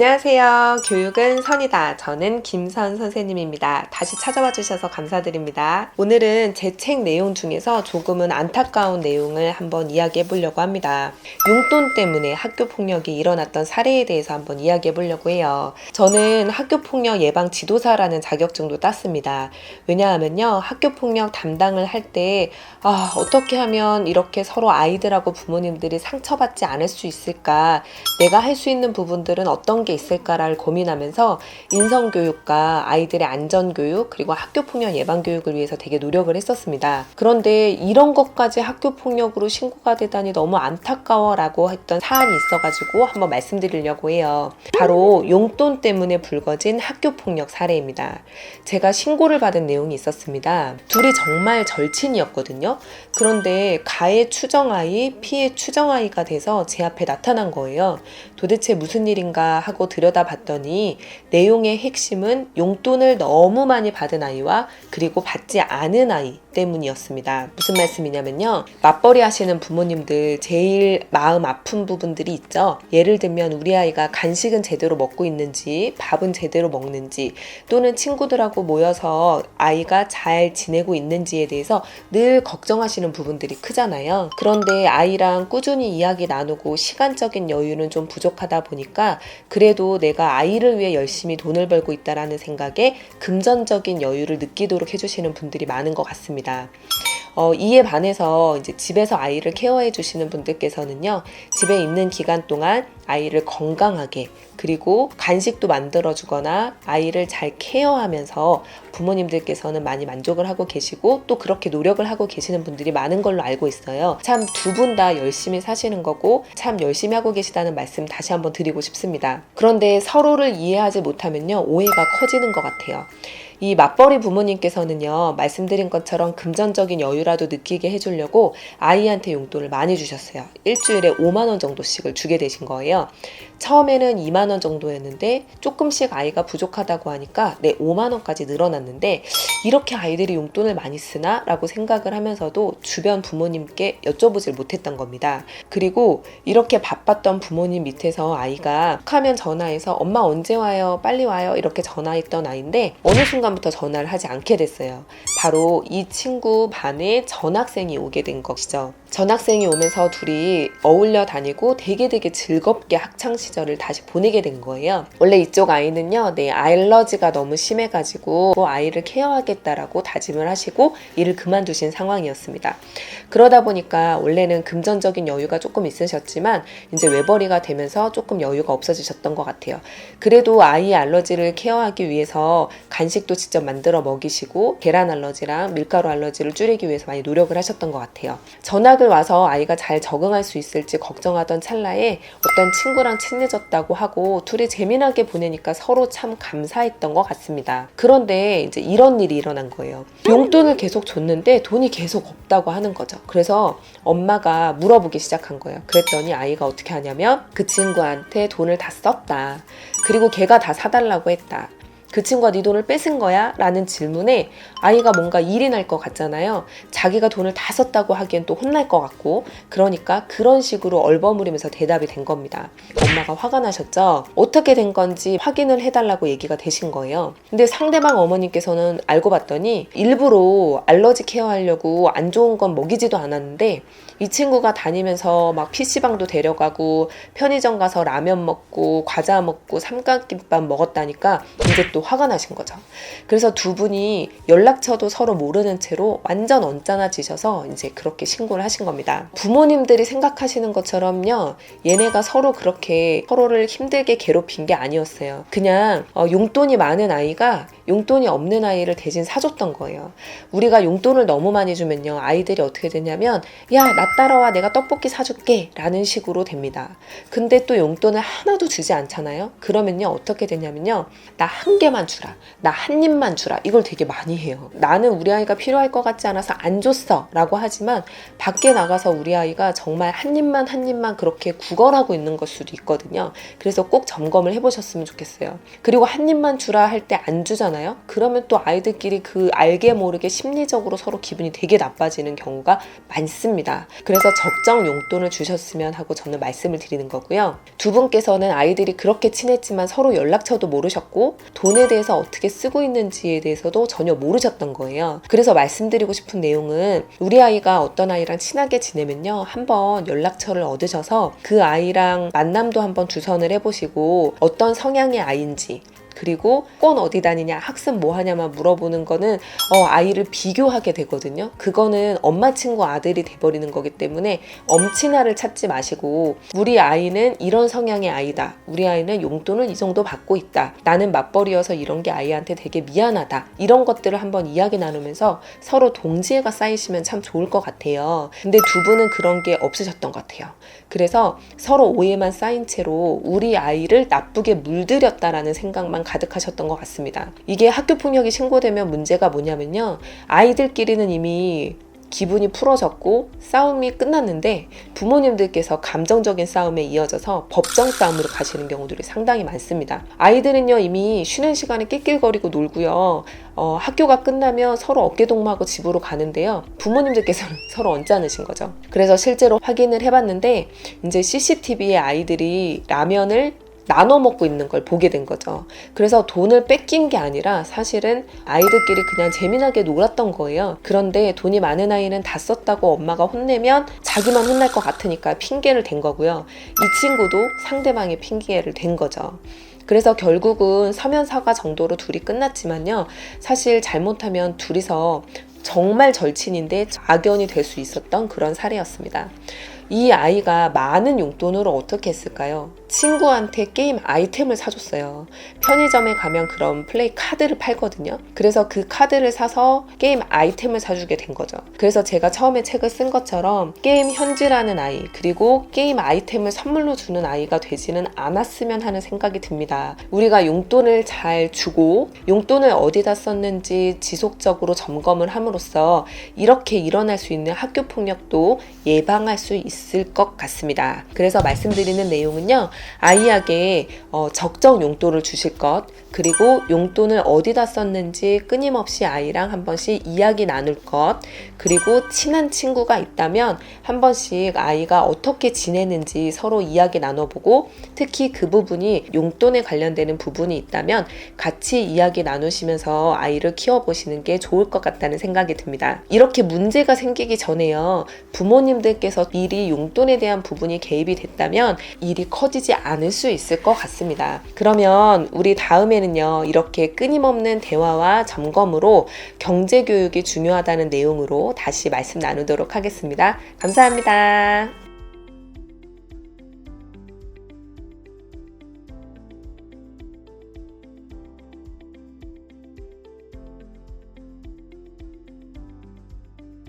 안녕하세요. 교육은 선이다. 저는 김선 선생님입니다. 다시 찾아와 주셔서 감사드립니다. 오늘은 제 책 내용 중에서 조금은 안타까운 내용을 한번 이야기해 보려고 합니다. 용돈 때문에 학교 폭력이 일어났던 사례에 대해서 한번 이야기해 보려고 해요. 저는 학교 폭력 예방 지도사라는 자격증도 땄습니다. 왜냐하면요. 학교 폭력 담당을 할 때 아, 어떻게 하면 이렇게 서로 아이들하고 부모님들이 상처받지 않을 수 있을까? 내가 할 수 있는 부분들은 어떤 게 있을까를 고민하면서 인성교육과 아이들의 안전교육 그리고 학교폭력 예방교육을 위해서 되게 노력을 했었습니다. 그런데 이런 것까지 학교폭력으로 신고가 되다니 너무 안타까워 라고 했던 사안이 있어가지고 한번 말씀드리려고 해요. 바로 용돈 때문에 불거진 학교폭력 사례입니다. 제가 신고를 받은 내용이 있었습니다. 둘이 정말 절친이었거든요. 그런데 가해 추정아이, 피해 추정아이가 돼서 제 앞에 나타난 거예요. 도대체 무슨 일인가 하고 들여다봤더니 내용의 핵심은 용돈을 너무 많이 받은 아이와 그리고 받지 않은 아이 때문이었습니다. 무슨 말씀이냐면요. 맞벌이 하시는 부모님들 제일 마음 아픈 부분들이 있죠. 예를 들면 우리 아이가 간식은 제대로 먹고 있는지, 밥은 제대로 먹는지, 또는 친구들하고 모여서 아이가 잘 지내고 있는지에 대해서 늘 걱정하시는 부분들이 크잖아요. 그런데 아이랑 꾸준히 이야기 나누고 시간적인 여유는 좀 부족하다 보니까 그래 도 내가 아이를 위해 열심히 돈을 벌고 있다라는 생각에 금전적인 여유를 느끼도록 해주시는 분들이 많은 것 같습니다. 어, 이에 반해서 이제 집에서 아이를 케어해 주시는 분들께서는요, 집에 있는 기간 동안 아이를 건강하게 그리고 간식도 만들어 주거나 아이를 잘 케어하면서 부모님들께서는 많이 만족을 하고 계시고 또 그렇게 노력을 하고 계시는 분들이 많은 걸로 알고 있어요. 참 두 분 다 열심히 사시는 거고 참 열심히 하고 계시다는 말씀 다시 한번 드리고 싶습니다. 그런데 서로를 이해하지 못하면요, 오해가 커지는 것 같아요. 이 맞벌이 부모님께서는요, 말씀드린 것처럼 금전적인 여유라도 느끼게 해주려고 아이한테 용돈을 많이 주셨어요. 일주일에 5만원 정도씩을 주게 되신 거예요. 처음에는 2만 원 정도였는데 조금씩 아이가 부족하다고 하니까 네, 5만 원까지 늘어났는데 이렇게 아이들이 용돈을 많이 쓰나? 라고 생각을 하면서도 주변 부모님께 여쭤보질 못했던 겁니다. 그리고 이렇게 바빴던 부모님 밑에서 아이가 하면 전화해서 엄마 언제 와요? 빨리 와요? 이렇게 전화했던 아이인데 어느 순간부터 전화를 하지 않게 됐어요. 바로 이 친구 반에 전학생이 오게 된 것이죠. 전학생이 오면서 둘이 어울려 다니고 되게 되게 즐겁게 학창 시절을 다시 보내게 된 거예요. 원래 이쪽 아이는요, 네, 알러지가 너무 심해가지고 아이를 케어하겠다라고 다짐을 하시고 일을 그만두신 상황이었습니다. 그러다 보니까 원래는 금전적인 여유가 조금 있으셨지만 이제 외벌이가 되면서 조금 여유가 없어지셨던 것 같아요. 그래도 아이의 알러지를 케어하기 위해서 간식도 직접 만들어 먹이시고 계란 알러지랑 밀가루 알러지를 줄이기 위해서 많이 노력을 하셨던 것 같아요. 전 학을 와서 아이가 잘 적응할 수 있을지 걱정하던 찰나에 어떤 친구랑 친해졌다고 하고 둘이 재미나게 보내니까 서로 참 감사했던 것 같습니다. 그런데 이제 이런 일이 일어난 거예요. 용돈을 계속 줬는데 돈이 계속 없다고 하는 거죠. 그래서 엄마가 물어보기 시작한 거예요. 그랬더니 아이가 어떻게 하냐면 그 친구한테 돈을 다 썼다. 그리고 걔가 다 사달라고 했다. 그 친구가 네 돈을 뺏은 거야? 라는 질문에 아이가 뭔가 일이 날 것 같잖아요. 자기가 돈을 다 썼다고 하기엔 또 혼날 것 같고 그러니까 그런 식으로 얼버무리면서 대답이 된 겁니다. 엄마가 화가 나셨죠? 어떻게 된 건지 확인을 해달라고 얘기가 되신 거예요. 근데 상대방 어머님께서는 알고 봤더니 일부러 알러지 케어하려고 안 좋은 건 먹이지도 않았는데 이 친구가 다니면서 막 PC방도 데려가고 편의점 가서 라면 먹고 과자 먹고 삼각김밥 먹었다니까 이제 또 화가 나신 거죠. 그래서 두 분이 연락처도 서로 모르는 채로 완전 언짢아지셔서 이제 그렇게 신고를 하신 겁니다. 부모님들이 생각하시는 것처럼요, 얘네가 서로 그렇게 서로를 힘들게 괴롭힌 게 아니었어요. 그냥 어, 용돈이 많은 아이가 용돈이 없는 아이를 대신 사줬던 거예요. 우리가 용돈을 너무 많이 주면요, 아이들이 어떻게 되냐면, 야, 나 따라와, 내가 떡볶이 사줄게. 라는 식으로 됩니다. 근데 또 용돈을 하나도 주지 않잖아요? 그러면요, 어떻게 되냐면요, 나 한 개만 하나만 주라. 나 한 입만 주라. 이걸 되게 많이 해요. 나는 우리 아이가 필요할 것 같지 않아서 안 줬어. 라고 하지만 밖에 나가서 우리 아이가 정말 한 입만 한 입만 그렇게 구걸하고 있는 걸 수도 있거든요. 그래서 꼭 점검을 해보셨으면 좋겠어요. 그리고 한 입만 주라 할 때 안 주잖아요. 그러면 또 아이들끼리 그 알게 모르게 심리적으로 서로 기분이 되게 나빠지는 경우가 많습니다. 그래서 적정 용돈을 주셨으면 하고 저는 말씀을 드리는 거고요. 두 분께서는 아이들이 그렇게 친했지만 서로 연락처도 모르셨고 돈에 대해서 어떻게 쓰고 있는지에 대해서도 전혀 모르셨던 거예요. 그래서 말씀드리고 싶은 내용은 우리 아이가 어떤 아이랑 친하게 지내면요. 한번 연락처를 얻으셔서 그 아이랑 만남도 한번 주선을 해보시고 어떤 성향의 아이인지 그리고 꼰 어디 다니냐, 학습 뭐 하냐만 물어보는 거는 어, 아이를 비교하게 되거든요. 그거는 엄마 친구 아들이 돼버리는 거기 때문에 엄친아를 찾지 마시고 우리 아이는 이런 성향의 아이다. 우리 아이는 용돈을 이 정도 받고 있다. 나는 맞벌이여서 이런 게 아이한테 되게 미안하다. 이런 것들을 한번 이야기 나누면서 서로 동지애가 쌓이시면 참 좋을 것 같아요. 근데 두 분은 그런 게 없으셨던 것 같아요. 그래서 서로 오해만 쌓인 채로 우리 아이를 나쁘게 물들였다라는 생각만 가득하셨던 것 같습니다. 이게 학교 폭력이 신고되면 문제가 뭐냐면요. 아이들끼리는 이미 기분이 풀어졌고 싸움이 끝났는데 부모님들께서 감정적인 싸움에 이어져서 법정 싸움으로 가시는 경우들이 상당히 많습니다. 아이들은요 이미 쉬는 시간에 낄낄거리고 놀고요. 어, 학교가 끝나면 서로 어깨동무하고 집으로 가는데요. 부모님들께서는 서로 언짢으신 거죠. 그래서 실제로 확인을 해봤는데 이제 CCTV에 아이들이 라면을 나눠 먹고 있는 걸 보게 된 거죠. 그래서 돈을 뺏긴 게 아니라 사실은 아이들끼리 그냥 재미나게 놀았던 거예요. 그런데 돈이 많은 아이는 다 썼다고 엄마가 혼내면 자기만 혼날 것 같으니까 핑계를 댄 거고요. 이 친구도 상대방의 핑계를 댄 거죠. 그래서 결국은 서면 사과 정도로 둘이 끝났지만요. 사실 잘못하면 둘이서 정말 절친인데 악연이 될 수 있었던 그런 사례였습니다. 이 아이가 많은 용돈으로 어떻게 했을까요? 친구한테 게임 아이템을 사줬어요. 편의점에 가면 그런 플레이 카드를 팔거든요. 그래서 그 카드를 사서 게임 아이템을 사주게 된 거죠. 그래서 제가 처음에 책을 쓴 것처럼 게임 현질하는 아이, 그리고 게임 아이템을 선물로 주는 아이가 되지는 않았으면 하는 생각이 듭니다. 우리가 용돈을 잘 주고 용돈을 어디다 썼는지 지속적으로 점검을 함으로써 이렇게 일어날 수 있는 학교 폭력도 예방할 수 있을 것 같습니다. 그래서 말씀드리는 내용은요. 아이에게 어, 적정 용돈을 주실 것, 그리고 용돈을 어디다 썼는지 끊임없이 아이랑 한 번씩 이야기 나눌 것, 그리고 친한 친구가 있다면 한 번씩 아이가 어떻게 지내는지 서로 이야기 나눠보고 특히 그 부분이 용돈에 관련되는 부분이 있다면 같이 이야기 나누시면서 아이를 키워보시는 게 좋을 것 같다는 생각이 듭니다. 이렇게 문제가 생기기 전에요. 부모님들께서 미리 용돈에 대한 부분이 개입이 됐다면 일이 커지지 않을 수 있을 것 같습니다. 그러면 우리 다음 에는요, 이렇게 끊임없는 대화와 점검으로 경제 교육이 중요하다는 내용으로 다시 말씀 나누도록 하겠습니다. 감사합니다.